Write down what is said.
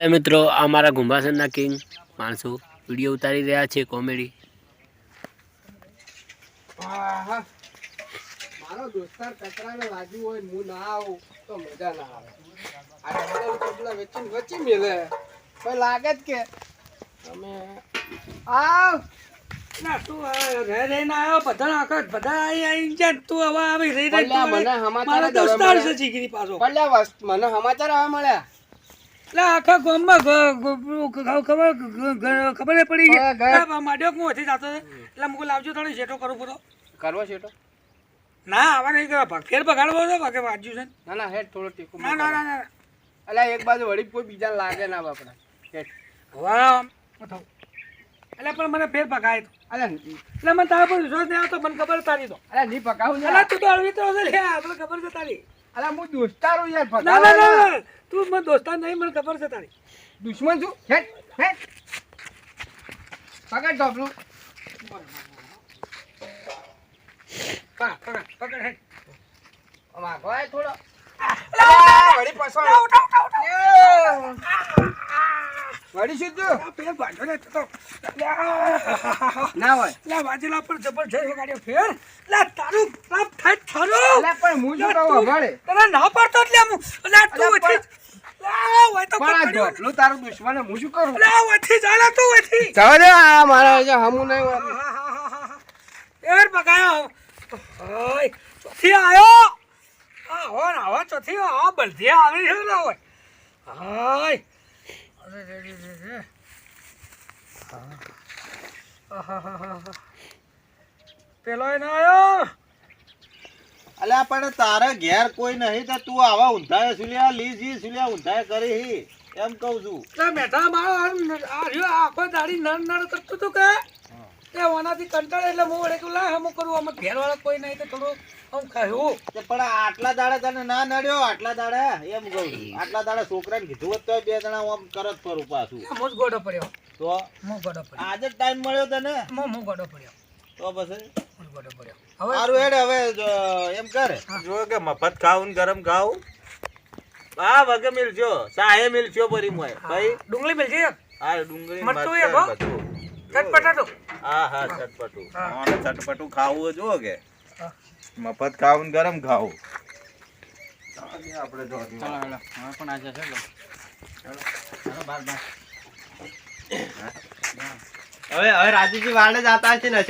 એ મિત્રો આ મારા ગુંભાસનના કિંગ માણસો વીડિયો ઉતારી રહ્યા છે કોમેડી. મારો દોસ્તાર કચરાને લાગ્યું હોય હું ના આવું તો મજા ના આવે. આ ડબલ વેચીને વચ્ચી મેલે. કોઈ લાગે જ કે તમે આવ. તું આવ્યો બધા આખા બધા જાય તું હવે આવી રહી રહી મને સમાચાર મને સમાચાર હવે મળ્યા. એટલે આખા ગામમાં ખબર પડી ગઈ માડ્યો હું હતી જાતો એટલે મુકુ લાવજો થોડો શેઠો કરું પૂરો. કરવો છે ના આવા નહીં ફેર બગાડવો છે ભાગે વાંચ્યું છે. ના ના હેડ થોડો ટેકો ના ના ના અલ્યા એક બાજુ વળી કોઈ બીજા લાગે ના બાપડા. હેડ વાહ એટલે પણ મને ફેર પકાય તો. એટલે મને તારા પર વિશ્વાસ નહીં આવતો મને ખબર તારી તો. અરે નહીં પકાવું એટલે તું તો અરવી તો લે આપણે ખબર છે તારી. અલ્યા હું દોસ્તારો યાર ના ના ના તું મને દોસ્તાર નહીં મને ખબર છે તારી. દુશ્મન છું. હે હે પકડ ટોપલું પકડ પકડ હે. આમાં થોડો. વળી ઉઠા, ઉઠા, ઉઠા, ઉઠા. વળી શું થયું? આ ફેર ભાગ્યો ને તો. લા, ના હોય લા, વાજેલા પર જબરજસ્ત ગાડીઓ ફેર. લા, તારું પાપ થાય થરો લા પણ હું જો લા, કહું તું- તને ના પડતો એટલે આમ. લા, તું વચ્ચે લા, હોય તો પણ ઢોકલું તારું દુશ્મન હે, હું શું કરું લા, વચ્ચે જા, તું વચ્ચે. જવા આ મારા જે હમું નહીં ફેર પકાયો. ઓય, ચોથી આયો. આ હો ના હો ચોથી આ બળદી આવી છે ને હોય. હાય. અરે રે રે રે રે. પેલો ના આવ્યો અલ્યા પણ તારે ઘેર કોઈ નહીં તો તું આવા ઊંધાય સુલ્યા લીજી સુલ્યા ઊંધાય કરી હી. એમ કહું છું. મેઠા મારો આખો દાડી નર નર કરતું તું કે? તે ઓનાથી કંટાળે એટલે હું વળે કે લા હમું કરું આમાં ઘેરવાળા કોઈ નહીં તો થોડું આમ ખાયું તે પણ આટલા દાડા તને ના નડ્યો આટલા દાડા એમ કહું આટલા દાડા છોકરાને કીધું હોત તો બે જણા આમ કરત ફરું પાછું. હું જ ગોડો પડ્યો. તો? હું ગોડો પડ્યો. આજે ટાઈમ મળ્યો તને? હું હું ગોડો પડ્યો. તો બસ હું ગોડો પડ્યો. હવે? સારું હેડ હવે એમ કરે. જો કે મફત ખાવું ને ગરમ ખાવું હા વગે મિલજો સાહે મિલજો પરી મોય. ભાઈ? ડુંગળી મિલજી હા ડુંગળી મરચું એ. ચટપટાટું? હા હા ચટપટું. હા. ચટપટું ખાવું જો કે? મફત ખાવું ને ગરમ ખાવું. આપણે જો ચાલો હેલો. હવે પણ આજે છે લો. ચાલો બાર બાર. હવે હવે રાજીજી વાળે જતા છે ને